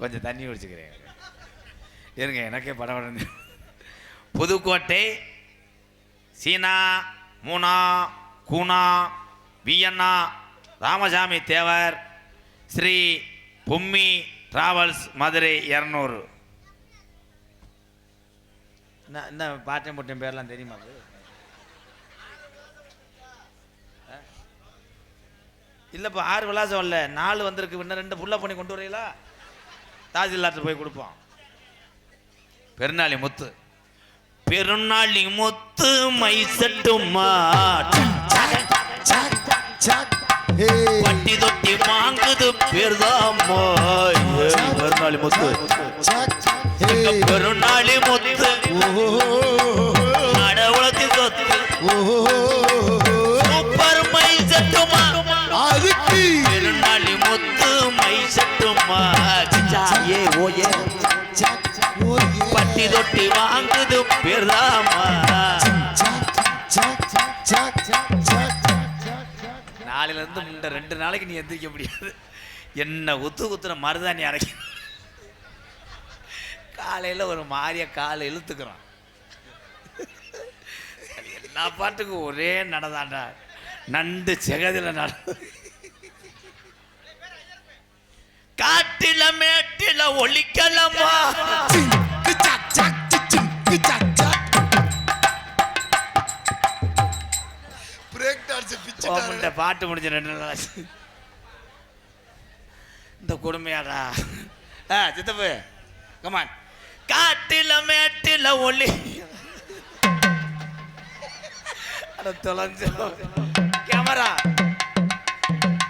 கொஞ்சம் தண்ணி குடிச்சுக்கிறேன். இருங்க எனக்கே படம் புதுக்கோட்டை சீனா மூனா கூனா வியன்னா ராமசாமி தேவர் ஸ்ரீ பொம்மி டிராவல்ஸ் மதுரை இரநூறு. என்ன என்ன பாட்டையும் போட்டையும் பேர்லாம் தெரியுமா அது? இல்லைப்பா ஆறு விலாசம் இல்லை நாலு வந்திருக்கு. இன்னும் ரெண்டு புள்ள பண்ணி கொண்டு வரீங்களா தாசில்தார்ட்ட போய் கொடுப்போம். பெருநாளி முத்து. பெருநாளி முத்து மைசட்டுமா பட்டி தொட்டி வாங்குது பேர்தாம்மா பெருநாளி முத்து. பெருநாளி முத்து. நடவுளத்தி சொத்து. சூப்பர் மைசட்டுமா அதுக்கு பெருநாளி முத்து மைசட்டுமா ஏ ஓயே. பட்டி தொட்டி வாங்குது பேர்தாம்மா. நாளையில இருந்து இந்த ரெண்டு நாளைக்கு நீ எந்திரிக்க முடியாது. என்ன குத்துன குத்துற மருதாணி அரைக்க. காலையில ஒரு மாறிய காலை இழுத்துக்கிறான். எல்லா பாட்டுக்கும் ஒரே நடதாண்டா. நண்டு செகதில நட காட்டில மேட்டில பிச்சுட்டாரு. பாட்டு முடிஞ்ச ரெண்டு நாள் இந்த கொடுமையாடா. ஆ சித்தப்பு கமான் காட்டில மேட்டில ஒளி அட தொலைஞ்சோ கேமரா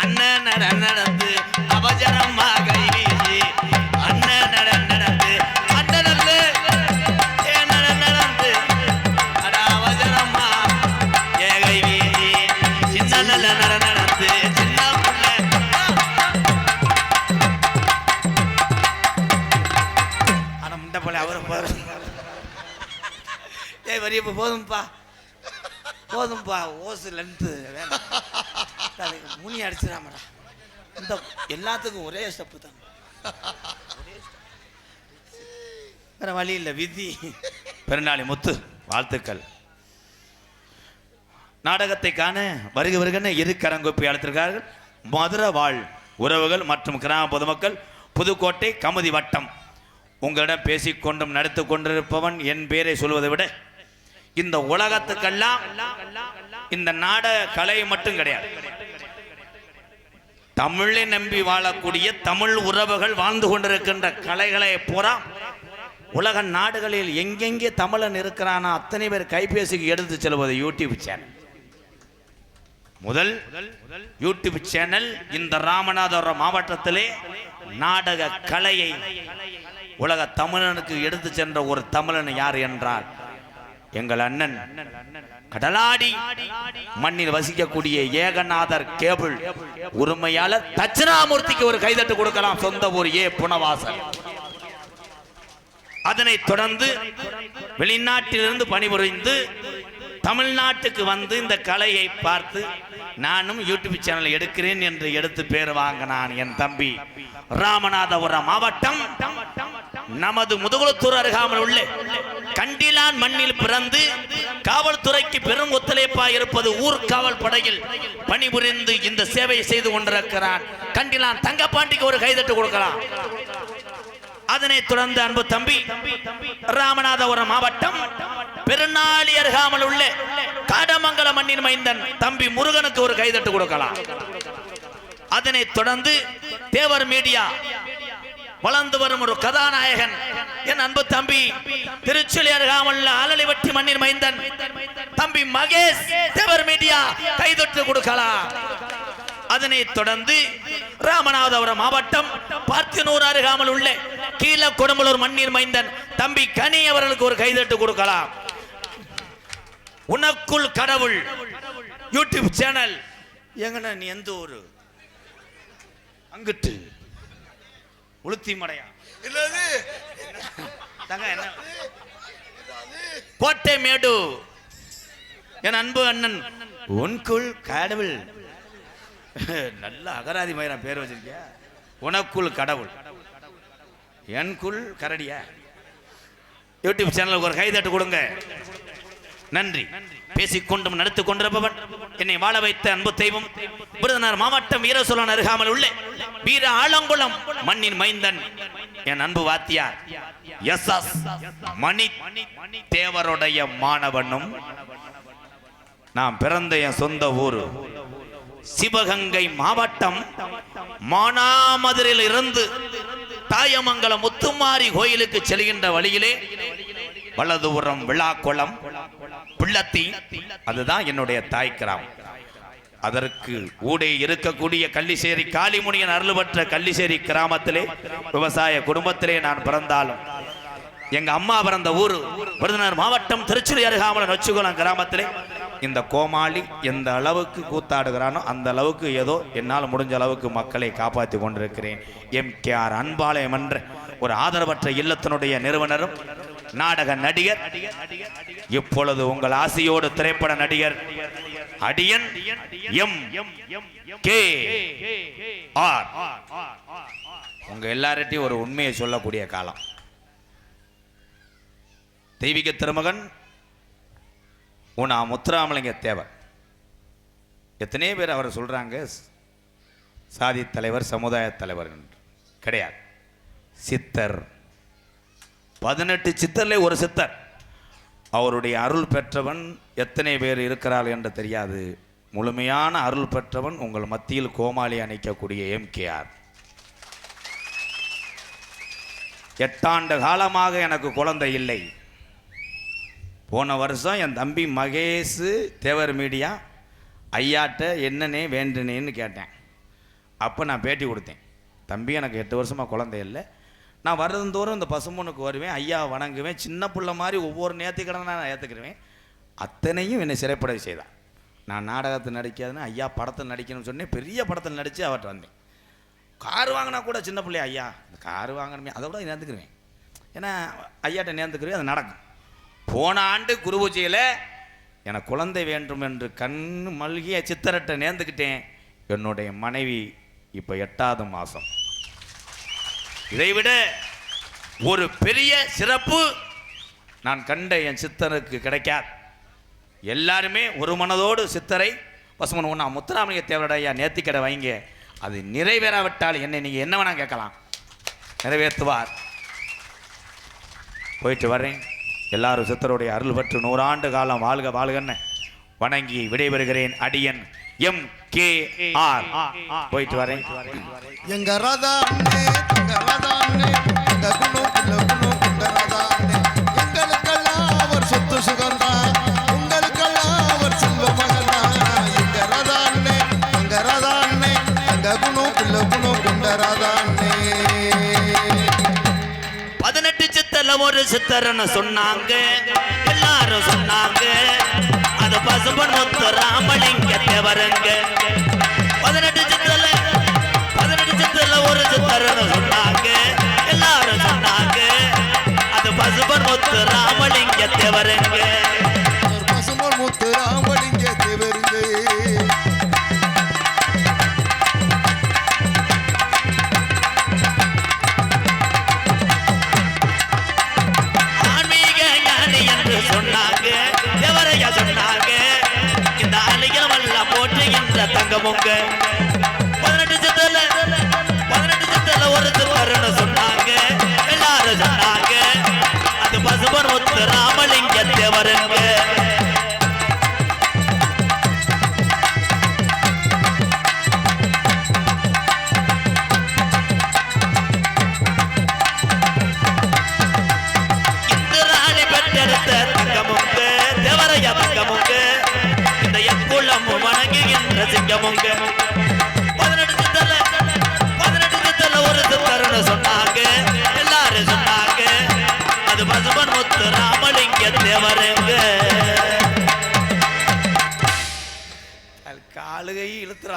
அண்ணன் நட நடந்து அவசரமா வீசி அண்ணன் நட நடந்து அண்ணன் நடந்து? ஏ அட வீசி சின்ன நட நடந்து சின்ன ஆனா முண்டை போல அவரை ஏய் வரி இப்போ போதும்ப்பா போதும்ப்பா ஓசு லென்த்து அதுக்கு முனி அடிச்சிடாமடா. இந்த எல்லாத்துக்கும் ஒரே ஸ்டெப்பு தான். வேற வழி இல்லை விதி. பெருநாளி முத்து வாழ்த்துக்கள். நாடகத்தை காண வருக வருகன்னு இரு கரங்கொப்பி அழைத்திருக்கிறார்கள். மதுரை வாழ் உறவுகள் மற்றும் கிராம பொதுமக்கள் புதுக்கோட்டை கமுதி வட்டம். உங்களிடம் பேசிக்கொண்டும் நடத்து கொண்டிருப்பவன் என் பேரை சொல்வதை விட இந்த உலகத்துக்கெல்லாம் இந்த நாடக கலை மட்டும் கிடையாது. தமிழை நம்பி வாழக்கூடிய தமிழ் உறவுகள் வாழ்ந்து கொண்டிருக்கின்ற கலைகளை பூரா உலக நாடுகளில் எங்கெங்கே தமிழன் இருக்கிறானா அத்தனை பேர் கைபேசிக்கு எடுத்து செல்வது யூடியூப் சேனல் முதல் யூடியூப் சேனல் இந்த ராமநாதபுரம் மாவட்டத்திலே நாடக கலையை உலக தமிழனுக்கு எடுத்து சென்ற ஒரு தமிழன் யார் என்றால் எங்கள் அண்ணன் கடலாடி மண்ணில் வசிக்கக்கூடிய ஏகநாதர் கேபிள் உரிமையாளர் தட்சிணாமூர்த்திக்கு ஒரு கைதட்டு கொடுக்கலாம் சொந்த ஊர் ஏ புனவாசல். அதனைத் தொடர்ந்து வெளிநாட்டிலிருந்து பணிபுரிந்து தமிழ்நாட்டுக்கு வந்து இந்த கலையை பார்த்து நானும் யூடியூப் சேனல் எடுக்கிறேன் என்று எடுத்து பேர் வாங்கினான் என் தம்பி. ராமநாதபுரம் மாவட்டம் நமது முதுகுலத்தூர் அருகாமல் உள்ள. கண்டிலான் மண்ணில் பிறந்து காவல்துறைக்கு பெரும் ஒத்துழைப்பா இருப்பது ஊர் காவல் படையில் பணிபுரிந்து இந்த சேவை செய்து கொண்டிருக்கிறான். கண்டிலான் தங்கப்பாண்டிக்கு ஒரு கைதட்டு கொடுக்கலாம். அதனைத் தொடர்ந்து அன்பு தம்பி ராமநாதபுரம் மாவட்டம் பெருநாளி அருகாமல் உள்ள காடமங்கல மண்ணின் மைந்தன் தம்பி முருகனுக்கு ஒரு கைதட்டு கொடுக்கலாம். அதனைத் தொடர்ந்து தேவர் மீடியா வளர்ந்து வரும் ஒரு கதாநாயகன். என் அன்பு தம்பி திருச்செலி அருகாமல் உள்ள ஆலலிவட்டி மண்ணின் மைந்தன். தம்பி மகேஷ் தேவர் மீடியா கைதொட்டு கொடுக்கலாம். அதனைத் தொடர்ந்து ராமநாதபுரம் மாவட்டம் பார்த்தினூர் அருகாமல் உள்ள கீழ கொடும்பலூர் மண்ணீர் மைந்தன் தம்பி கனி அவர்களுக்கு ஒரு கைதட்டு கொடுக்கலாம். உனக்குள் கடவுள் யூடியூப் சேனல் எங்கண்ணா நீ எந்த ஊரு? அங்கிட்டு. உளுத்தி மடையா இல்லது தங்க என்ன? கோட்டை மேடு. என் அன்பு அண்ணன். உன்குள் கடவுள். நல்ல அகராதி மயிரம் பேர் வச்சிருக்கியா? உனக்குள் கடவுள். என் குள் கரடியா? யூடியூப் சேனலுக்கு ஒரு கைதட்டு கொடுங்க. நன்றி. பேசிக்கொண்டும் நடத்திக் கொண்டிருப்பவன். என்னை வாழ வைத்த அன்பு தெய்வம். விருதுநர் மாவட்டம் வீரசோழன் அருகாமல் உள்ள. வீர ஆலங்குளம் மண்ணின் மைந்தன். என் அன்பு வாத்தியார் எஸ் எஸ் மணி தேவருடைய மாணவனும். நான் பிறந்த என் சொந்த ஊர். சிவகங்கை மாவட்டம் மானாமதுரையில் இருந்து தாயமங்கலம் முத்துமாரி கோயிலுக்கு செல்கின்ற வழியிலே வலதுபுறம் விழாக்குளம் பிள்ளத்தி அதுதான் என்னுடைய தாய் கிராமம் அதற்கு ஊடே இருக்கக்கூடிய கள்ளிசேரி காளிமுனியன் அருள் பெற்ற கள்ளிசேரி கிராமத்திலே விவசாய குடும்பத்திலே நான் பிறந்தாலும் எங்க அம்மா பிறந்த ஊர் விருதுநகர் மாவட்டம் திருச்சுழி அருகாமல நொச்சுகுளம் கிராமத்திலே இந்த கோமாளி எந்த அளவுக்கு கூத்தாடுகிறானோ அந்த அளவுக்கு ஏதோ என்னால் முடிஞ்ச அளவுக்கு மக்களை காப்பாற்றி கொண்டிருக்கிறேன். எம் கே ஆர் அன்பாலயம் என்ற ஒரு ஆதரவற்ற இல்லத்தினுடைய நிறுவனரும் நாடக நடிகர். இப்பொழுது உங்கள் ஆசையோடு திரைப்பட நடிகர் அடியன் எம். கே. ஆர். உங்க எல்லார்ட்டையும் ஒரு உண்மையை சொல்லக்கூடிய காலம். தெய்வீக திருமகன் உனா முத்துராமலிங்க தேவர். எத்தனையோ பேர் அவர் சொல்றாங்க சாதி தலைவர் சமுதாய தலைவர் என்று. கிடையாது. சித்தர் பதினெட்டு சித்தரில் ஒரு சித்தர். அவருடைய அருள் பெற்றவன் எத்தனை பேர் இருக்கிறார் என்று தெரியாது. முழுமையான அருள் பெற்றவன் உங்கள் மத்தியில் கோமாளி அணைக்கக்கூடிய எம்கேஆர் எட்டாண்டு காலமாக எனக்கு குழந்தை இல்லை. போன வருஷம் என் தம்பி மகேஷ் தேவர் மீடியா ஐயாட்ட என்னன்னே வேண்டுனேன்னு கேட்டேன். அப்போ நான் பேட்டி கொடுத்தேன். தம்பி எனக்கு எட்டு வருஷமாக குழந்தை இல்லை. நான் வருதந்தோறும் இந்த பசும்பொண்ணுக்கு வருவேன் ஐயா வணங்குவேன் சின்ன பிள்ளை மாதிரி ஒவ்வொரு நேர்த்திக்கடனை நான் ஏற்றுக்கிடுவேன் அத்தனையும் என்னை சிறைப்பட செய்தான் நான் நாடகத்தில் நடிக்காதுன்னு ஐயா படத்தில் நடிக்கணும்னு சொன்னேன். பெரிய படத்தில் நடித்து அவர்கிட்ட வந்தேன். கார் வாங்கினா கூட சின்ன பிள்ளை ஐயா? இந்த கார் வாங்கணுமே அதை விட நேர்ந்துக்குருவேன். ஏன்னா ஐயாட்ட நேர்ந்துக்குருவேன் அது நடக்கும். போன ஆண்டு குருபூஜையில் எனக்கு குழந்தை வேண்டும் என்று கண் மல்கிய சித்தரட்டை நேர்ந்துக்கிட்டேன். என்னுடைய மனைவி இப்போ எட்டாவது மாதம் இதைவிட ஒரு பெரிய சிறப்பு நான் கண்ட என் சித்தருக்கு கிடைக்காது. எல்லாருமே ஒரு மனதோடு சித்தரை பசுமன் ஒன்றா முத்துராமலிங்க தேவரடையா நேர்த்திக்கடை வைங்க அது நிறைவேறாவிட்டால் என்னை நீங்கள் என்ன வேணால் கேட்கலாம். நிறைவேற்றுவார். போயிட்டு வரேன் எல்லாரும் சித்தருடைய அருள் பெற்று நூறாண்டு காலம் வாழ்க வாழ்கன்னு. வணங்கி விடைபெறுகிறேன் அடியன் எம் கே ஆர். போயிட்டு வரேன். எங்க ராதா எங்க ராதா எங்க குணு குல குணு எங்க ராதா எங்களுக்கெல்லாம் அவர் சொத்து சுகந்தான் உங்களுக்கெல்லாம் அவர் செல்வ மகன்தான். எங்க ராதா அண்ணே எங்க ராதா அண்ணே எங்க குணு குல குணு எங்க ராதா அண்ணே பதினெட்டு சித்தர்ல ஒரு சித்தர்னு சொன்னாங்க. எல்லாரும் சொன்னாங்க. அது பசுபன் முத்து ராமலிங்க தேவருங்க பதினெட்டு சித்தல பதினெட்டு சித்தல ஒரு சித்தர்னு சொன்னாங்க. எல்லாரும் சொன்னாங்க. அது பசுபன் முத்து ராமலிங்க தேவருங்க from them.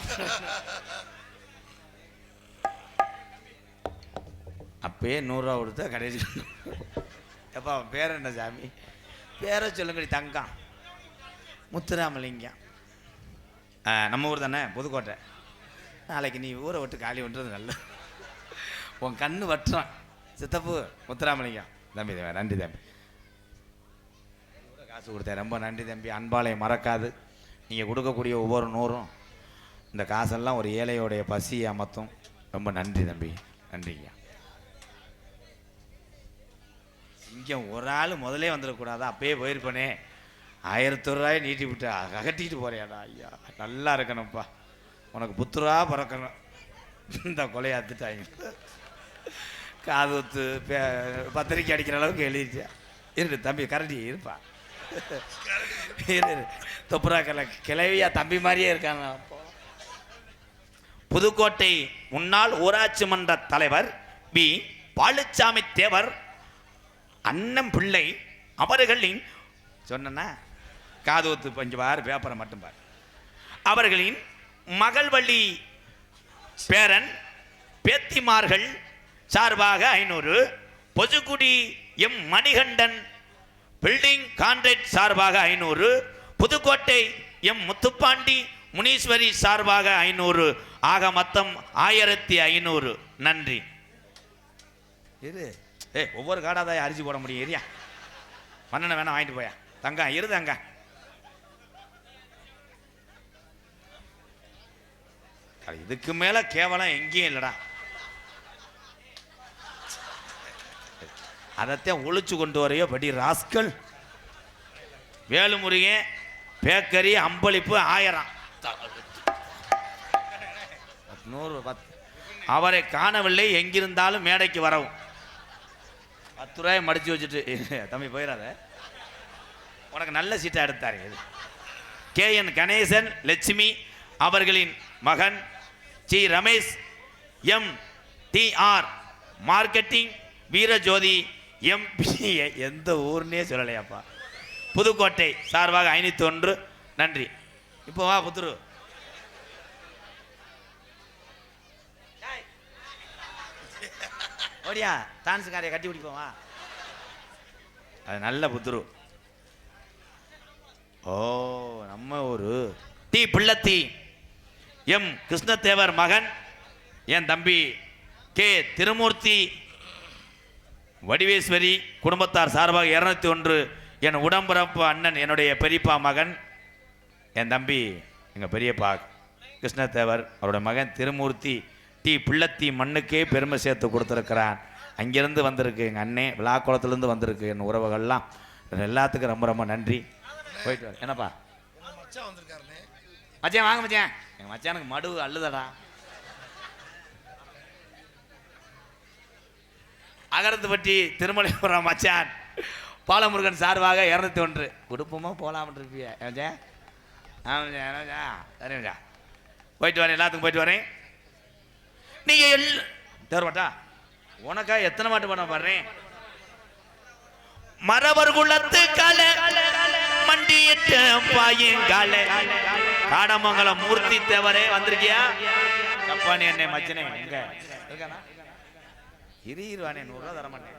அப்பயே நூறுரூவா கொடுத்தா கடைசி எப்பா அவன் பேர் என்ன சாமி? பேரை சொல்லுங்கடி தங்கம். முத்துராமலிங்கம். ஆ, நம்ம ஊர் தானே புதுக்கோட்டை. நாளைக்கு நீ ஊரை விட்டு காலி பண்ணுறது நல்ல உன் கண்ணு வட்டுறான். சித்தப்பு முத்துராமலிங்கம். தம்பி தம்பி நன்றி தம்பி. காசு கொடுத்தேன். ரொம்ப நன்றி தம்பி. அன்பாலை மறக்காது. நீங்கள் கொடுக்கக்கூடிய ஒவ்வொரு நூறும் இந்த காசெல்லாம் ஒரு ஏழையோடைய பசியை அமர்த்தும் ரொம்ப நன்றி தம்பி. நன்றிங்க. இங்கே ஒரு ஆள் முதலே வந்துடக்கூடாது? அப்பயே போயிருப்பனே. ஆயிரத்தி ரூபாய் நீட்டி விட்டு அகட்டிட்டு போறியாடா ஐயா. நல்லா இருக்கணும்ப்பா. உனக்கு புத்துரா பிறக்கணும். இந்த கொலையை அத்துட்டாங்க. காது ஊத்து பே- பத்திரிக்கை அடிக்கிற அளவுக்கு எழுதிட்டியா இரு தம்பி கரடி இருப்பா. இரு. தொப்புரா கிளவியா தம்பி மாதிரியே இருக்காங்க புதுக்கோட்டை முன்னாள் ஊராட்சி மன்ற தலைவர் பி. பாலுச்சாமி தேவர் அண்ணன் பிள்ளை அவர்களின் சொன்னா காது பஞ்சுவார் கொஞ்சம் பார் பேப்பரை மட்டும் பார். அவர்களின் மகள் வழி பேரன் பேத்திமார்கள் சார்பாக ஐநூறு Pothukudi M. Manikandan building contract சார்பாக ஐநூறு புதுக்கோட்டை எம். முத்துப்பாண்டி முனீஸ்வரி சார்பாக ஐநூறு ஆக மொத்தம் ஆயிரத்தி ஐநூறு. நன்றி. இரு. ஏய் ஒவ்வொரு காடாதான் அரிசி போட முடியும். ஏரியா மண்ணெண்ணை வேணா வாங்கிட்டு போயா. தங்கா இரு தங்க. இதுக்கு மேல கேவலம் எங்கேயும் இல்லடா. அதைத்தான் ஒழிச்சு கொண்டு வரையோ படி ராஸ்கல். வேலுமுருகன் பேக்கரி அம்பளிப்பு ஆயிரம். நூறு பத்து. அவரை காணவில்லை எங்கிருந்தாலும் மேடைக்கு வரவும். பத்து ரூபாய் மடிச்சு வச்சுட்டு தம்பி போயிடாத. உனக்கு நல்ல சீட்டை எடுத்தார் இது. கே. என். கணேசன் லட்சுமி அவர்களின் மகன் G Ramesh M. D. R. Marketing Veerajothi MP எந்த ஊர்னே சொல்லலையாப்பா. புதுக்கோட்டை சார்பாக ஐநூற்றி ஒன்று. நன்றி. இப்போ வா புத்துரு. ஓடியா டான்ஸுக்காரையை கட்டி பிடிப்போமா அது நல்ல புத்துரு. ஓ நம்ம ஒரு டி பிள்ளத்தி எம் கிருஷ்ணதேவர் மகன் என் தம்பி கே திருமூர்த்தி வடிவேஸ்வரி குடும்பத்தார் சார்பாக இருநூத்தி ஒன்று என் உடம்பிறப்பு அண்ணன் என்னுடைய பெரியப்பா மகன் என் தம்பி எங்கள் பெரியப்பா கிருஷ்ணதேவர் அவருடைய மகன் திருமூர்த்தி டி பிள்ளத்தி மண்ணுக்கே பெருமை சேர்த்து கொடுத்துருக்கிறான் அங்கேருந்து வந்திருக்கு எங்கள் அண்ணே விழாக்குளத்துலேருந்து வந்திருக்கு என் உறவுகள்லாம். எல்லாத்துக்கும் ரொம்ப ரொம்ப நன்றி. போயிட்டு என்னப்பா? மச்சான் வாங்க மச்சான். எங்கள் மச்சானுக்கு மடு அள்ளுதடா. அகரத்துப்பட்டி திருமலைபுரம் மச்சான். பாலமுருகன் சார்பாக இரநூத்தி ஒன்று. குடும்பமாக போகலாம்னு இருப்பியா. மச்சான்? ஆமாம் மச்சான், சரி மச்சான். போயிட்டு வரேன் எல்லாத்துக்கும் போயிட்டு வரேன். நீங்க எல் தேர்வாட்டா? உனக்கா எத்தனை மாட்டு பண்ண பாடுறேன் மரவர் குலத்து கலை மண்டியிட்ட பாயங்கால காடமங்கலம் மூர்த்தி தேவரே வந்திருக்கியா? கப்பானி அண்ணே மச்சனே எங்க? இருக்கானா? இரு இருவானே நூறு தரமாட்டேன்.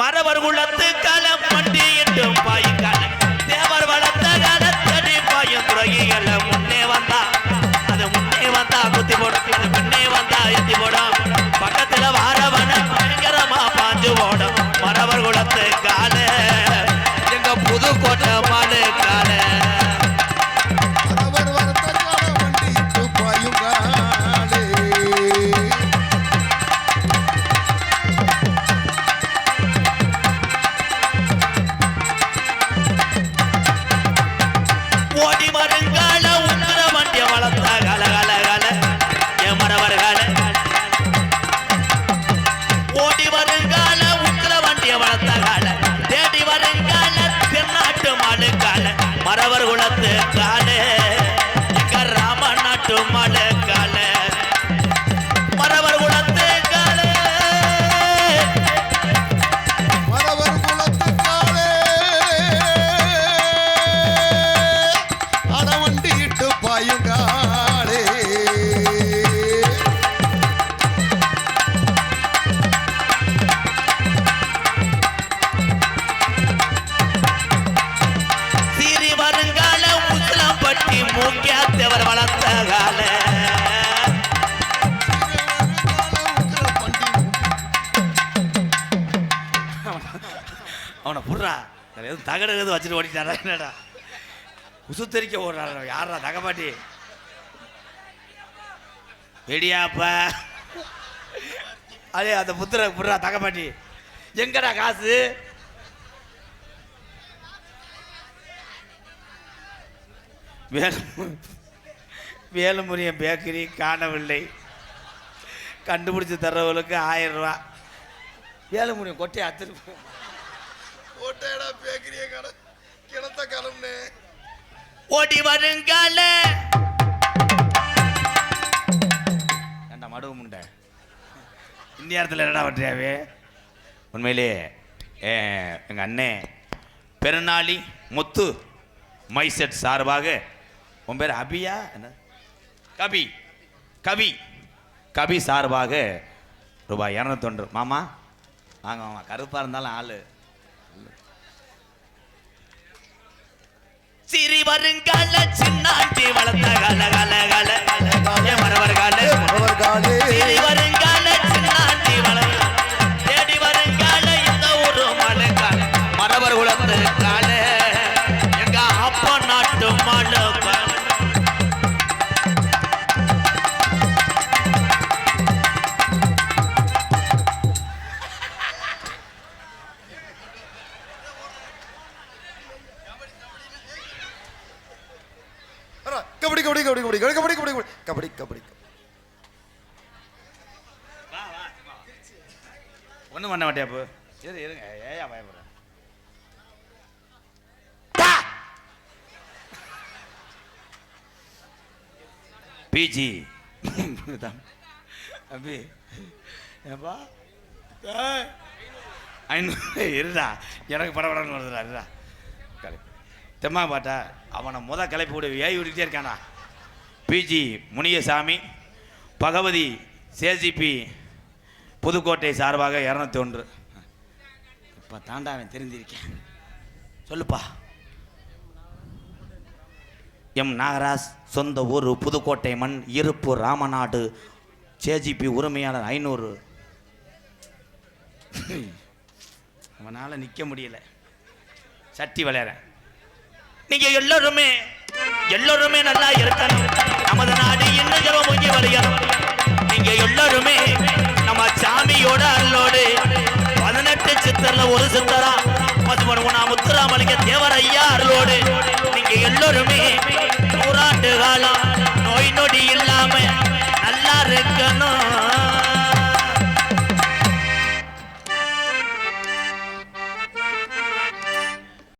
மரவர் குலத்து கல ஓடி வருங்கால உத்தர வண்டிய வளர்த்த கல கல கல. என் மரவர்கள ஓடி வருங்கால உத்தர வண்டிய வளர்த்த கால. தேடி வருங்கால தென்னாட்டு மாடு கால. மரவர் குலத்து கால தகடு எது வச்சுட்டு ஓடிட்டாரா? என்னடா? உசுத்தரிக்க ஓடுறாரு? யாரா தகப்பாட்டி? வெடியாப்பா. அதே அந்த புத்திர புடுறா தகப்பாட்டி. எங்கடா காசு? வேலு வேலுமுருகன் பேக்கரி காணவில்லை. கண்டுபிடிச்சு தர்றவங்களுக்கு ஆயிரம் ரூபா. வேலுமுருகன் கொட்டையை அத்திருப்போம் ஓட்டையடா பேக்கரிய கடை கிணத்த கிளம்புனே ஓடி வருங்கால. ஏண்டா மடுவு முண்டை? இந்தியாரத்தில் என்னடா பண்றியாவே? உண்மையிலேயே எங்கள் எங்க அண்ணே பெருநாளி முத்து மைசெட் சார்பாக உன் பேர் அபியா? என்ன? கபி கவி கபி சார்பாக ரூபாய் இரநூத்தொன்று. மாமா வாங்க மாமா கருப்பாக இருந்தாலும் ஆளு. சிறி வருங்கால சின்னாண்டி வளர்த்த கல கல கல ஏ மரவர் கால சிறி வருங்கால மாட்டியா இப்போ இரு இருங்க. ஏயா பயப்படுறேன் பிஜி. அபி ஏப்பா. ஐநூறு இருடா. எனக்கு படபடன்னு வருதுடா இருடா. கலை தெம்மா பாட்டா அவனை முத கிளப்பி விடு ஏய் விட்டுட்டே இருக்கானா? பிஜி முனியசாமி பகவதி சேஜிபி புதுக்கோட்டை சார்பாக இரநூத்தி ஒன்று இப்போ தாண்டாவன் தெரிஞ்சிருக்கேன். சொல்லுப்பா. எம் நாகராஜ் சொந்த ஊர் புதுக்கோட்டை மண் இருப்பு ராமநாடு சேஜிபி உரிமையாளர் ஐநூறு. அவனால் நிற்க முடியல. சட்டி விளையாட நீங்கள் எல்லோருமே எல்லோருமே நல்லா இருக்கணும். நமது நாடு இன்னும் ஜெபம் முங்கி வருகிறோம் நீங்கள் எல்லோருமே நம்ம சாமியோட அல்லோடு பதினெட்டு சித்தர்ல ஒரு சித்தரா மதுமணமுனா முத்துராமலிங்க தேவர் ஐயா அருளோடு. நீங்க எல்லாருமே நூறாண்டு காலம் நோய் நொடி இல்லாம நல்லா இருக்கணும்.